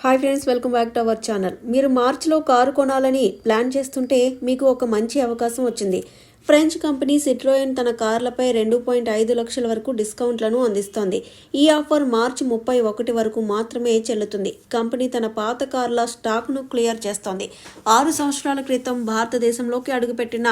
Hi friends welcome back to our channel మీరు మార్చిలో car కొనాలని ప్లాన్ చేస్తుంటే మీకు ఒక మంచి అవకాశం వచ్చింది. ఫ్రెంచ్ కంపెనీ సిట్రోయన్ తన కార్లపై రెండు పాయింట్ ఐదు లక్షల వరకు డిస్కౌంట్లను అందిస్తోంది. ఈ ఆఫర్ మార్చి ముప్పై ఒకటి వరకు మాత్రమే చెల్లుతుంది. కంపెనీ తన పాత కార్ల స్టాక్ను క్లియర్ చేస్తోంది. ఆరు సంవత్సరాల క్రితం భారతదేశంలోకి అడుగుపెట్టిన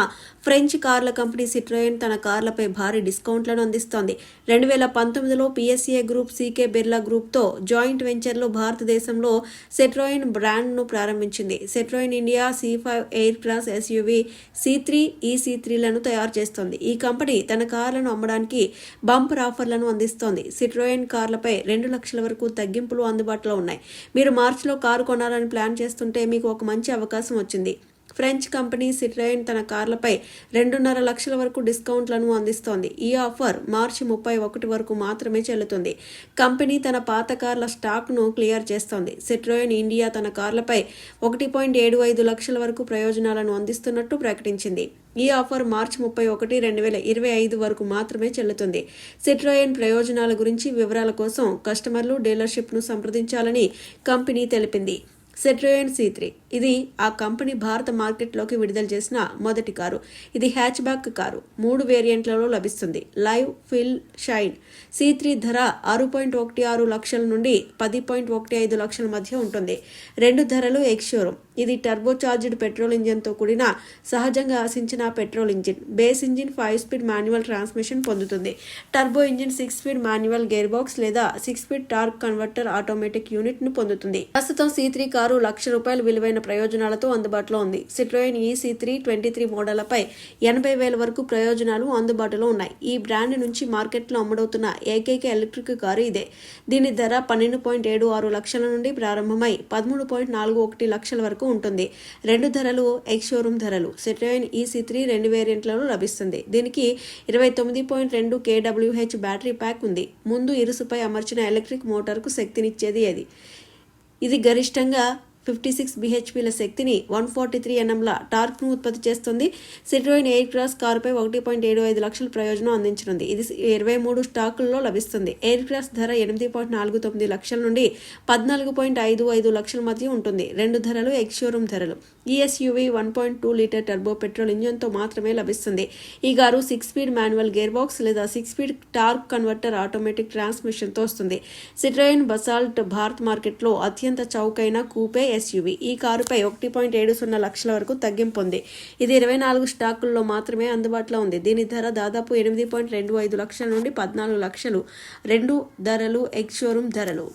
ఫ్రెంచ్ కార్ల కంపెనీ సిట్రోయన్ తన కార్లపై భారీ డిస్కౌంట్లను అందిస్తోంది. రెండు వేల పంతొమ్మిదిలో పిఎస్ఏ గ్రూప్ సీకే బిర్లా గ్రూప్తో జాయింట్ వెంచర్లో భారతదేశంలో సెట్రోయిన్ బ్రాండ్ను ప్రారంభించింది. Citroen India C five Aircross SUV C three ఈ సి బ్యాటరీలను తయారు చేస్తోంది. ఈ కంపెనీ తన కార్లను అమ్మడానికి బంపర్ ఆఫర్లను అందిస్తోంది. సిట్రోయిన్ కార్లపై రెండు లక్షల వరకు తగ్గింపులు అందుబాటులో ఉన్నాయి. మీరు మార్చిలో కారు కొనాలని ప్లాన్ చేస్తుంటే మీకు ఒక మంచి అవకాశం వచ్చింది. ఫ్రెంచ్ కంపెనీ సిట్రయిన్ తన కార్లపై రెండున్నర లక్షల వరకు డిస్కౌంట్లను అందిస్తోంది. ఈ ఆఫర్ మార్చి ముప్పై ఒకటి వరకు మాత్రమే చెల్లుతుంది. కంపెనీ తన పాత కార్ల స్టాక్ను క్లియర్ చేస్తోంది. సిట్రోయిన్ ఇండియా తన కార్లపై ఒకటి పాయింట్ ఏడు ఐదు లక్షల వరకు ప్రయోజనాలను అందిస్తున్నట్టు ప్రకటించింది. ఈ ఆఫర్ మార్చి ముప్పై ఒకటి రెండు వేల ఇరవై ఐదు వరకు మాత్రమే చెల్లుతుంది. సిట్రోయన్ ప్రయోజనాల గురించి వివరాల కోసం కస్టమర్లు డీలర్షిప్ను సంప్రదించాలని కంపెనీ తెలిపింది. సెట్రోయన్ సి త్రీ ఇది ఆ కంపెనీ భారత మార్కెట్లోకి విడుదల చేసిన మొదటి కారు. ఇది హ్యాచ్ బ్యాక్ కారు. మూడు వేరియంట్లలో లభిస్తుంది. Live Feel Shine C three ధర ఆరు పాయింట్ ఒకటి ఆరు లక్షల నుండి పది పాయింట్ ఒకటి ఐదు లక్షల మధ్య ఉంటుంది. రెండు ధరలు ఎక్స్ షోరూమ్ ఇది టర్బోచార్జ్డ్ పెట్రోల్ ఇంజిన్తో కూడిన సహజంగా ఆశించిన petrol engine base engine five speed manual transmission పొందుతుంది. Turbo engine six speed manual gear box లేదా six speed torque converter automatic యూనిట్ను పొందుతుంది. ప్రస్తుతం సి త్రీ కారు లక్ష రూపాయల విలువైన ప్రయోజనాలతో అందుబాటులో ఉంది. Citroen e C three twenty three మోడళ్ళపై ఎనభై వేల వరకు ప్రయోజనాలు అందుబాటులో ఉన్నాయి. ఈ బ్రాండ్ నుంచి మార్కెట్లో అమ్ముడవుతున్న ఏకైక ఎలక్ట్రిక్ కారు ఇదే. దీని ధర పన్నెండు పాయింట్ ఏడు ఆరు లక్షల నుండి ప్రారంభమై పదమూడు పాయింట్ నాలుగు ఒకటి లక్షల వరకు ఉంటుంది. రెండు ధరలు ఎక్స్ షోరూమ్ ధరలు. సిట్రోయిన్ ఈ త్రీ రెండు వేరియంట్లలో లభిస్తుంది. దీనికి ఇరవై తొమ్మిది పాయింట్ రెండు కేడబ్ల్యూహెచ్ బ్యాటరీ ప్యాక్ ఉంది. ముందు ఇరుసుపై అమర్చిన ఎలక్ట్రిక్ మోటార్కు శక్తినిచ్చేది అది ఇది గరిష్టంగా ఫిఫ్టీ సిక్స్ బిహెచ్పిల శక్తిని వన్ ఫార్టీ త్రీ ఎన్ఎంల టార్క్ను ఉత్పత్తి చేస్తుంది. సిట్రోయిన్ ఎయిర్ క్రాస్ కారుపై ఒకటి పాయింట్ ఏడు ఐదు లక్షల ప్రయోజనం అందించనుంది. ఇది ఇరవై మూడు స్టాకుల్లో లభిస్తుంది. ఎయిర్ క్రాస్ ధర ఎనిమిది పాయింట్ నాలుగు తొమ్మిది లక్షల నుండి పద్నాలుగు పాయింట్ ఐదు ఐదు లక్షల మధ్య ఉంటుంది. రెండు ధరలు ఎక్స్షోరూమ్ ధరలు. ఈఎస్యూవి one point two litre turbo petrol ఇంజన్తో మాత్రమే లభిస్తుంది. ఈ car six speed manual gear box లేదా six speed torque converter automatic ట్రాన్స్మిషన్తో వస్తుంది. సిట్రోయిన్ బసాల్ట్ భారత్ మార్కెట్లో అత్యంత చౌకైన కూపే ఎస్యూవి. ఈ కారుపై ఒకటి పాయింట్ ఏడు సున్నా లక్షల వరకు తగ్గింపు ఉంది. ఇది ఇరవై నాలుగు స్టాకుల్లో మాత్రమే అందుబాటులో ఉంది. దీని ధర దాదాపు ఎనిమిది పాయింట్ రెండు ఐదు లక్షల నుండి పద్నాలుగు లక్షలు. రెండు ధరలు ఎక్స్ షోరూమ్ ధరలు.